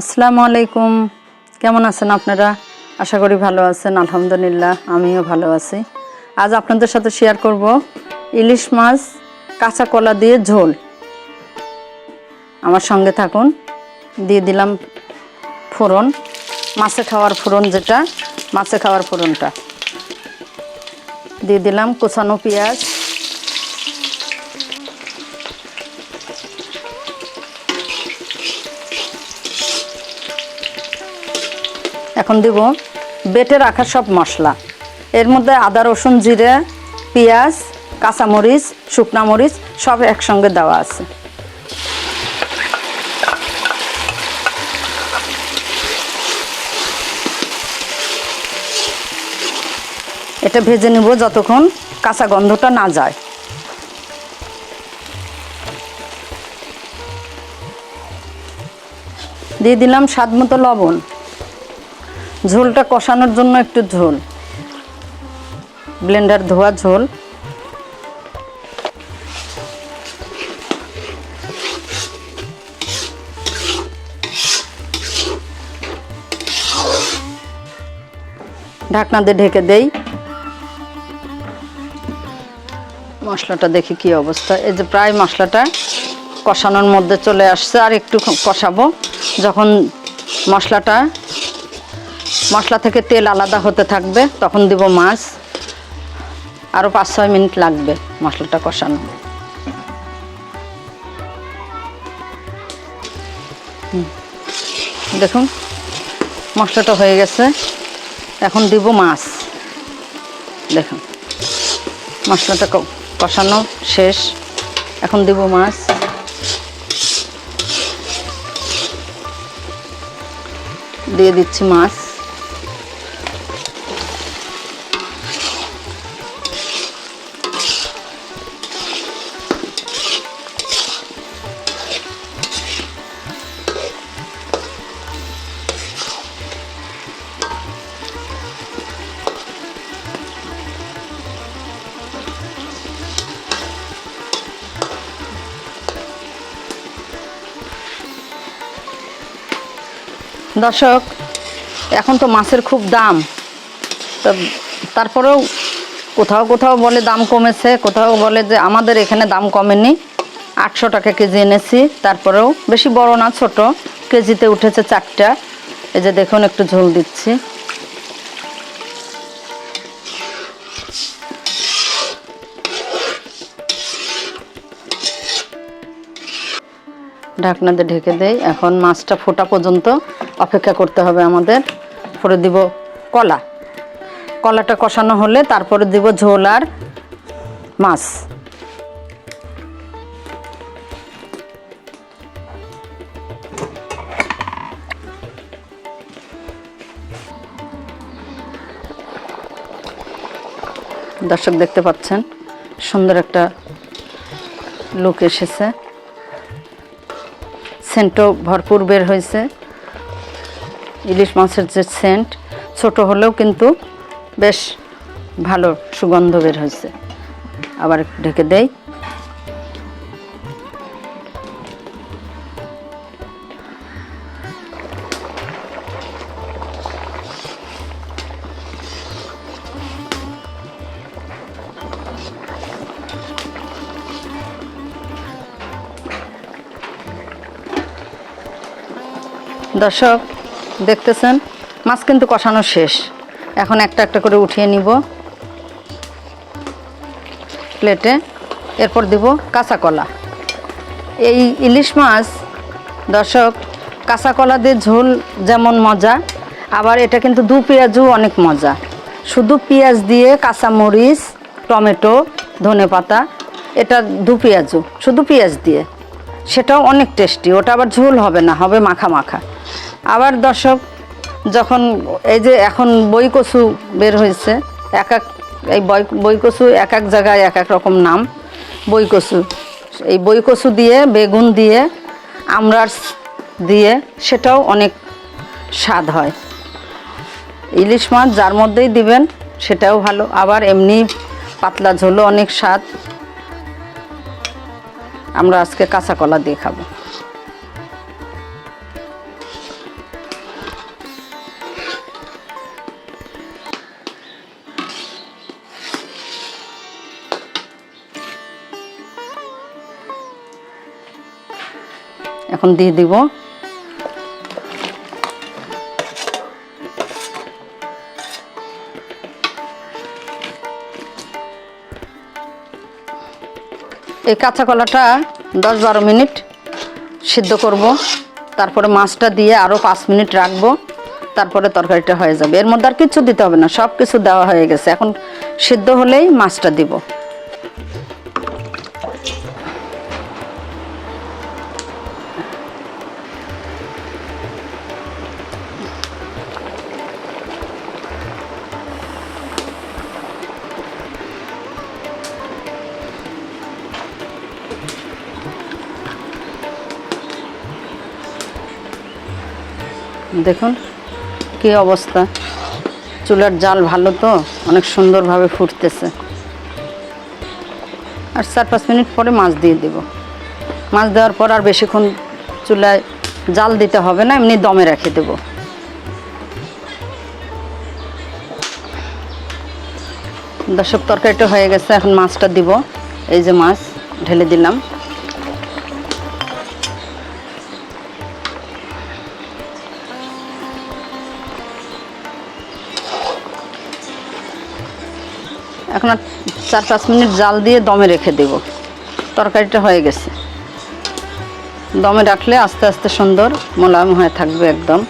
আসসালামু আলাইকুম। কেমন আছেন আপনারা? আশা করি ভালো আছেন, আলহামদুলিল্লাহ, আমিও ভালো আছি। আজ আপনাদের সাথে শেয়ার করব ইলিশ মাছ, কাঁচা কলা দিয়ে ঝোল। আমার সঙ্গে থাকুন, দিয়ে দিলাম ফোড়ন, মাছে খাওয়ার ফোড়ন যেটা, মাছে খাওয়ার ফোড়নটা। দিয়ে দিলাম কুচানো পেঁয়াজ এখন দিব বেটে রাখা সব মশলা। এর মধ্যে আদা, রসুন, জিরে, পেঁয়াজ, কাঁচামরিচ, শুকনা মরিচ সব একসঙ্গে দেওয়া আছে। এটা ভেজে নিব যতক্ষণ কাঁচা গন্ধটা না যায়। দিয়ে দিলাম স্বাদ মতো লবণ। ঝোলটা কষানোর জন্য একটু ঝোল। ব্লেন্ডার ধোয়া ঝোল। ঢাকনা দিয়ে ঢেকে দেই। মশলাটা দেখি কি অবস্থা। এই যে প্রায় মশলাটা কষানোর মধ্যে চলে আসছে, আর একটু কষাবো। যখন মশলাটা মশলা থেকে তেল আলাদা হতে থাকবে, তখন দিব মাছ। আরও পাঁচ ছয় মিনিট লাগবে মশলাটা কষানো। দেখুন, মশলাটা হয়ে গেছে। এখন দিব মাছ। দেখুন, মশলাটা কষানো শেষ। এখন দিব মাছ। দিয়ে দিচ্ছি মাছ। দর্শক, এখন তো মাছের খুব দাম। তারপরেও কোথাও কোথাও বলে দাম কমেছে, কোথাও বলে যে আমাদের এখানে দাম কমেনি। আটশো টাকা কেজি এনেছি, তারপরেও বেশি বড় না, ছোট। কেজিতে উঠেছে চারটা। এই যে দেখুন, একটু ঝোল দিচ্ছি। ঢাকনাতে ঢেকে দেই। এখন মাছটা ফোটা পর্যন্ত অপেক্ষা করতে হবে আমাদের। পরে দিব কলা। কলাটা কষানো হলে তারপরে দিব ঝোল আর মাছ। দর্শক দেখতে পাচ্ছেন, সুন্দর একটা লুক এসেছে। সেন্টও ভরপুর বের হয়েছে। ইলিশ মাছের যে সেন্ট, ছোট হলেও কিন্তু বেশ ভালো সুগন্ধ বের হয়েছে। আবার ঢেকে দেই। দর্শক, দেখতেছেন? মাছ কিন্তু কষানো শেষ। এখন একটা একটা করে উঠিয়ে নিব। প্লেটে। এরপর দিব কাঁচা কলা। এই ইলিশ মাছ, দর্শক, কাঁচা কলা দিয়ে ঝোল যেমন মজা, আবার এটা কিন্তু দু পেঁয়াজও অনেক মজা। শুধু পেঁয়াজ দিয়ে কাঁচা মরিচ, টমেটো, ধনে পাতা, এটা দু পেঁয়াজও, শুধু পেঁয়াজ দিয়ে। সেটাও অনেক টেস্টি, ওটা আবার ঝোল হবে না, হবে মাখা মাখা। আবার দর্শক, যখন এই যে এখন বই কচু বের হয়েছে, এক এক, এই বই কচু এক এক জায়গায় এক এক রকম নাম বই কচু এই বই কচু দিয়ে, বেগুন দিয়ে, আমরার দিয়ে সেটাও অনেক স্বাদ হয়। ইলিশ মাছ যার মধ্যেই দিবেন, সেটাও ভালো। আবার এমনি পাতলা ঝোলও অনেক স্বাদ। আমরা আজকে কাঁচা কলা দিয়ে খাব। এখন দিয়ে দিব। এই কাঁচা কলাটা দশ বারো মিনিট সিদ্ধ করব। তারপরে মাছটা দিয়ে আরও পাঁচ মিনিট রাখব। তারপরে তরকারিটা হয়ে যাবে। এর মধ্যে আর কিছু দিতে হবে না সব কিছু দেওয়া হয়ে গেছে। এখন সিদ্ধ হলেই মাছটা দিব। দেখুন, কি অবস্থা। চুলার জাল ভালো তো, অনেক সুন্দরভাবে ফুটতেছে। আর চার পাঁচ মিনিট পরে মাছ দিয়ে দেব। মাছ দেওয়ার পর আর বেশিক্ষণ চুলায় জাল দিতে হবে না, এমনি দমে রেখে দেব। দর্শক, তরকারিটা হয়ে গেছে, এখন মাছটা দিব। এই যে মাছ, ঢেলে দিলাম। এখন আর চার পাঁচ মিনিট জাল দিয়ে দমে রেখে দেব। তরকারিটা হয়ে গেছে। দমে রাখলে আস্তে আস্তে সুন্দর মোলায়েম হয়ে থাকবে একদম।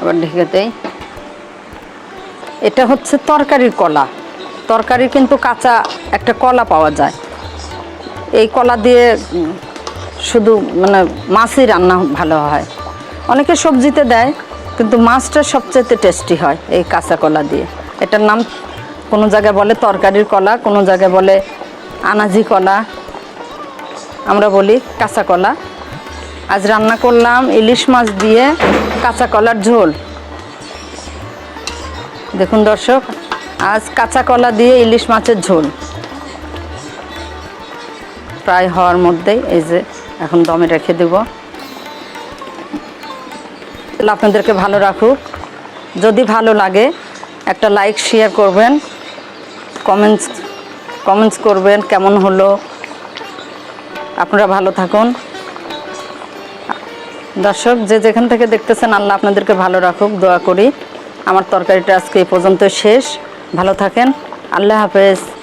আবার ঢেকে দেই। এটা হচ্ছে তরকারির কলা। তরকারির কিন্তু কাঁচা একটা কলা পাওয়া যায়। এই কলা দিয়ে শুধু মানে মাছই রান্না ভালো হয়। অনেকে সবজিতে দেয় কিন্তু মাছটা সবচেয়ে টেস্টি হয় এই কাঁচা কলা দিয়ে। এটার নাম কোনো জায়গায় বলে তরকারির কলা, কোনো জায়গায় বলে আনাজি কলা। আমরা বলি কাঁচা কলা। আজ রান্না করলাম ইলিশ মাছ দিয়ে কাঁচা কলার ঝোল। দেখুন দর্শক, আজ কাঁচা কলা দিয়ে ইলিশ মাছের ঝোল। প্রায় হওয়ার মধ্যেই এই যে এখন দমে রেখে দেব। তাহলে আপনাদেরকে ভালো রাখুক। যদি ভালো লাগে, একটা লাইক শেয়ার করবেন। কমেন্টস কমেন্টস করবেন, কেমন হলো। আপনারা ভালো থাকুন। দর্শক, যে যেখান থেকে দেখতেছেন, আল্লাহ আপনাদেরকে ভালো রাখুক, দোয়া করি। আমার তরকারিটা আজকে এই পর্যন্ত শেষ। ভালো থাকেন। আল্লাহ হাফেজ।